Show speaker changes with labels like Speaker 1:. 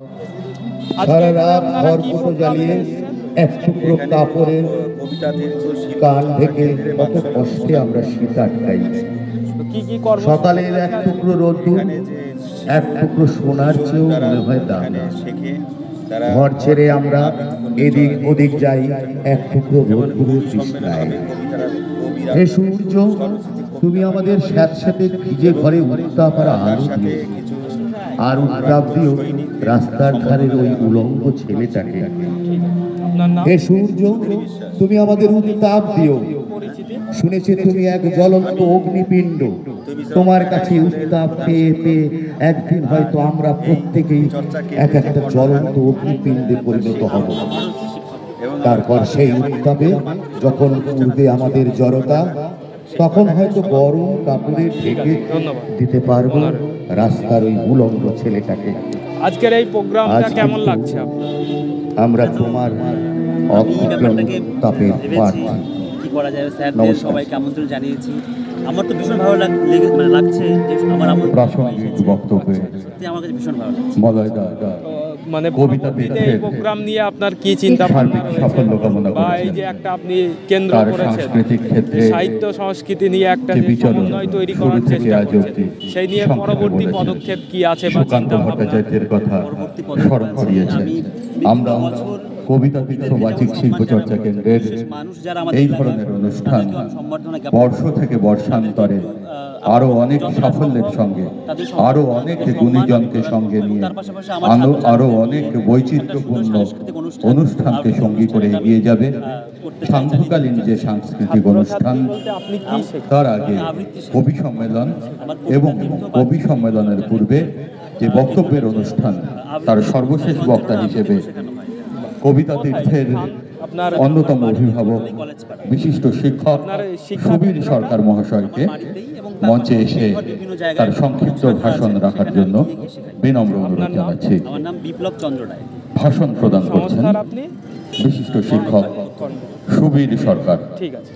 Speaker 1: সারা রাত খড়কুটো জ্বালিয়ে এক টুকরো কাপড়ের কান ঢেকে কত কষ্টে আমরা শীত আটকাই।
Speaker 2: কি কি কর্ম
Speaker 1: সকালের এক টুকরো রোদ্দুর এক টুকরো সোনার চেয়েও মনে হয়
Speaker 3: তারা
Speaker 1: ঘর ছেড়ে আমরা এদিক ওদিক যাই এক টুকরো রোদ্দুরের তৃষ্ণায় হে সূর্য তুমি আমাদের স্যাঁতস্যাঁতে ভিজে ঘরে উত্তাপ আর আলো
Speaker 3: কিছু
Speaker 1: আর উত্তাপ দিও রাস্তার ধারের ওই উলঙ্গ ছেলেটাকে। হে সূর্য তুমি আমাদের উত্তাপ দিও। শুনেছি তুমি এক জ্বলন্ত অগ্নিপিণ্ড। তোমার কাছে উত্তাপ পেয়ে পেয়ে একদিন হয়তো আমরা প্রত্যেকেই এক একটা জ্বলন্ত অগ্নিপিণ্ডে পরিণত হব। তারপর সেই উত্তাপে যখন পূর্বে আমাদের জড়তা তখন হয়তো গরম কাপড়ে ঢেকে দিতে পারব রাস্তার ওই উলঙ্গ ছেলেটাকে।
Speaker 2: আজকের এই প্রোগ্রামটা কেমন লাগছে
Speaker 1: আমরা তোমার
Speaker 4: এই
Speaker 1: তাপের প্রার্থী
Speaker 4: কি করা যায় স্যারদের
Speaker 1: নমস্কার।
Speaker 4: সবাইকে আমন্ত্রণ জানিয়েছি। আমার তো ভীষণ ভালো লাগ- মানে লাগছে যে আমার আমন্ত্রণ
Speaker 1: প্রাসঙ্গিক বক্তব্যে।
Speaker 4: আমার কাছে ভীষণ ভালো লাগছে।
Speaker 2: মানে পরবর্তীতে এই প্রোগ্রাম নিয়ে আপনার কি চিন্তা ভাবনা বা এই যে একটা আপনি কেন্দ্র করেছেন
Speaker 1: সাংস্কৃতিক ক্ষেত্রে
Speaker 2: যে সাহিত্য সংস্কৃতি নিয়ে একটা
Speaker 1: যে
Speaker 2: সমন্বয় তৈরি করার চেষ্টা করছেন সেই নিয়ে পরবর্তী পদক্ষেপ কি আছে বা চিন্তা ভাবনা?
Speaker 4: পরবর্তী পদক্ষেপ আছে। আমি
Speaker 1: আমরা
Speaker 4: বছর
Speaker 1: কবিতা তীর্থ বাচিক শিল্প চর্চা কেন্দ্রের এই ধরনের অনুষ্ঠান বর্ষ থেকে বর্ষান্তরে আরও অনেক সাফল্যের সঙ্গে। আরও অনেক গুণীজনকে সঙ্গে নিয়ে আরও অনেক বৈচিত্র্যপূর্ণ অনুষ্ঠানকে সঙ্গী করে এগিয়ে যাবে। সান্ধ্যকালীন যে সাংস্কৃতিক অনুষ্ঠান তার আগে কবি সম্মেলন এবং কবি সম্মেলনের পূর্বে যে বক্তব্যের অনুষ্ঠান তার সর্বশেষ বক্তা হিসেবে কবিতা তীর্থের অন্যতম অভিভাবক বিশিষ্ট শিক্ষক সুবীর সরকার মহাশয়কে মঞ্চে এসে তার সংক্ষিপ্ত ভাষণ রাখার জন্য বিনম্র অনুরোধ জানাচ্ছি।
Speaker 4: আমার নাম বিপ্লব চন্দ্র রায়।
Speaker 1: ভাষণ প্রদান করছেন বিশিষ্ট শিক্ষক সুবীর সরকার।
Speaker 2: ঠিক আছে।